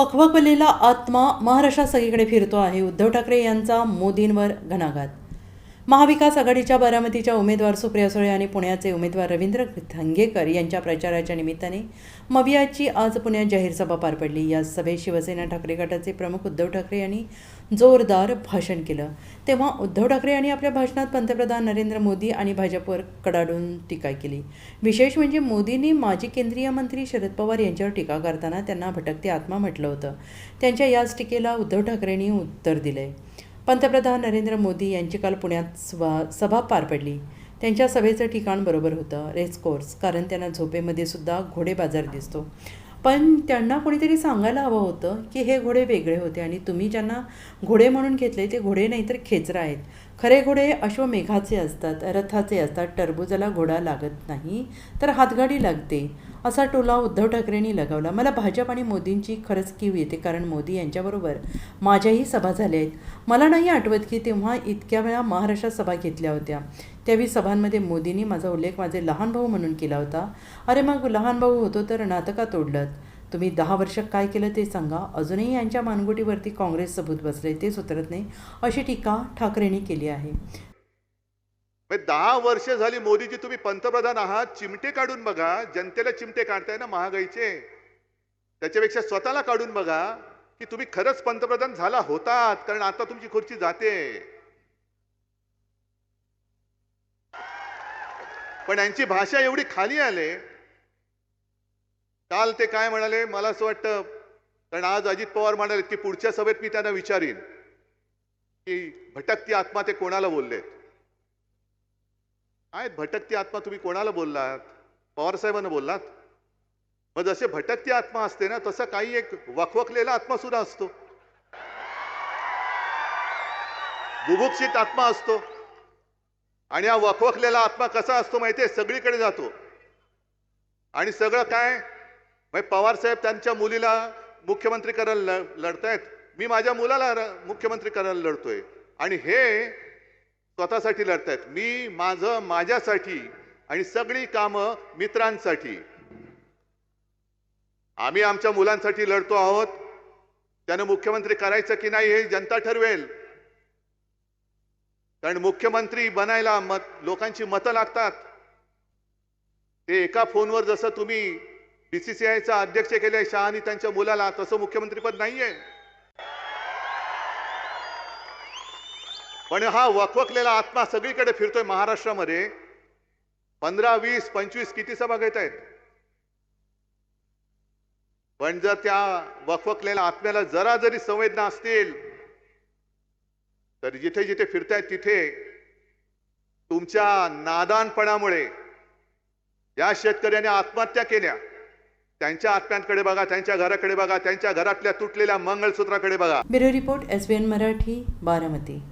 वखवकलेला आत्मा महाराष्ट्रात सगळीकडे फिरतो आहे. उद्धव ठाकरे यांचा मोदींवर घणाघात महाविकास आघाडीच्या बारामतीच्या उमेदवार सुप्रिया सुळे आणि पुण्याचे उमेदवार रवींद्र धंगेकर यांच्या प्रचाराच्या निमित्ताने मवियाची आज पुण्यात जाहीर सभा पार पडली. या सभेत शिवसेना ठाकरे गटाचे प्रमुख उद्धव ठाकरे यांनी जोरदार भाषण केलं. तेव्हा उद्धव ठाकरे यांनी आपल्या भाषणात पंतप्रधान नरेंद्र मोदी आणि भाजपवर कडाडून टीका केली. विशेष म्हणजे मोदींनी माजी केंद्रीय मंत्री शरद पवार यांच्यावर टीका करताना त्यांना भटकते आत्मा म्हटलं होतं. त्यांच्या याच टीकेला उद्धव ठाकरेंनी उत्तर दिलंय. पंतप्रधान नरेंद्र मोदी यांची काल पुण्यात सभा सभा पार पडली. त्यांच्या सभेचं ठिकाण बरोबर होतं. रेसकोर्स कारण त्यांना झोपेमध्ये सुद्धा घोडे बाजार दिसतो. पण त्यांना कोणीतरी सांगायला हवं होतं की हे घोडे वेगळे होते आणि तुम्ही ज्यांना घोडे म्हणून घेतले ते घोडे नाही तर खेचरा आहेत. खरे घोडे अश्वमेघाचे असतात रथाचे असतात टरबुजाला घोडा लागत नाही तर हातगाडी लागते. असा टोला उद्धव ठाकरेंनी लगावला. मला भाजप आणि मोदींची खरंच कीव येते कारण मोदी यांच्याबरोबर माझ्याही सभा झाल्या आहेत. मला नाही आठवत की तेव्हा इतक्या वेळा महाराष्ट्रात सभा घेतल्या होत्या. त्यावेळी सभांमध्ये मोदींनी माझा उल्लेख माझे लहान भाऊ म्हणून केला होता. अरे मग लहान भाऊ होतो तर नाटका तोडलं? तुम्ही दहा वर्ष काय केलं ते सांगा. अजूनही यांच्या मानगुटीवरती काँग्रेस सबूत बसले ते उतरत नाही अशी टीका ठाकरेंनी केली आहे. दहा वर्ष झाली मोदीजी तुम्ही पंतप्रधान आहात चिमटे काढून बघा. जनतेला चिमटे काढताय ना महागाईचे. त्याच्यापेक्षा स्वतःला काढून बघा की तुम्ही खरंच पंतप्रधान झाला होतात कारण आता तुमची खुर्ची जाते. पण यांची भाषा एवढी खाली आले काल ते काय म्हणाले? मला असं वाटतं कारण आज अजित पवार म्हणाले की पुढच्या सभेत मी त्यांना विचारीन की भटकती आत्मा ते कोणाला बोललेत? आहेत भटकती आत्मा तुम्ही कोणाला बोललात? पवारसाहेबांना बोललात? मग जसे भटकती आत्मा असते ना तसा काही एक वखवखलेला आत्मा सुद्धा असतो. बुभुक्षित आत्मा असतो. आणि हा वखवखलेला आत्मा कसा असतो माहितीये? सगळीकडे जातो. आणि सगळं काय? म्हणजे पवार साहेब त्यांच्या मुलीला मुख्यमंत्री करायला लढतायत. मी माझ्या मुलाला मुख्यमंत्री करायला लढतोय. आणि हे स्वतःसाठी लढतायत. मी माझं माझ्यासाठी आणि सगळी कामं मित्रांसाठी. आम्ही आमच्या मुलांसाठी लढतो आहोत. त्यानं मुख्यमंत्री करायचं की नाही हे जनता ठरवेल. कारण मुख्यमंत्री बनायला मत लोकांची मतं लागतात. ते एका फोनवर जसं तुम्ही बीसीसीआयचा अध्यक्ष केले शहानी त्यांच्या मुलाला तसं मुख्यमंत्रीपद नाहीये. पण हा वकवकलेला आत्मा सगळीकडे फिरतोय महाराष्ट्रामध्ये. पंधरा वीस पंचवीस किती सभा घेत आहेत? पण जर त्या वकवकलेल्या आत्म्याला जरा जरी संवेदना असतील तर जिथे जिथे फिरतायत तिथे तुमच्या नादानपणामुळे या शेतकऱ्याने आत्महत्या केल्या. त्यांच्या आत्म्यांकडे बघा त्यांच्या घराकडे बघा त्यांच्या घरातल्या तुटलेल्या मंगळसूत्राकडे बघा. Bureau report S B N Marathi Baramati.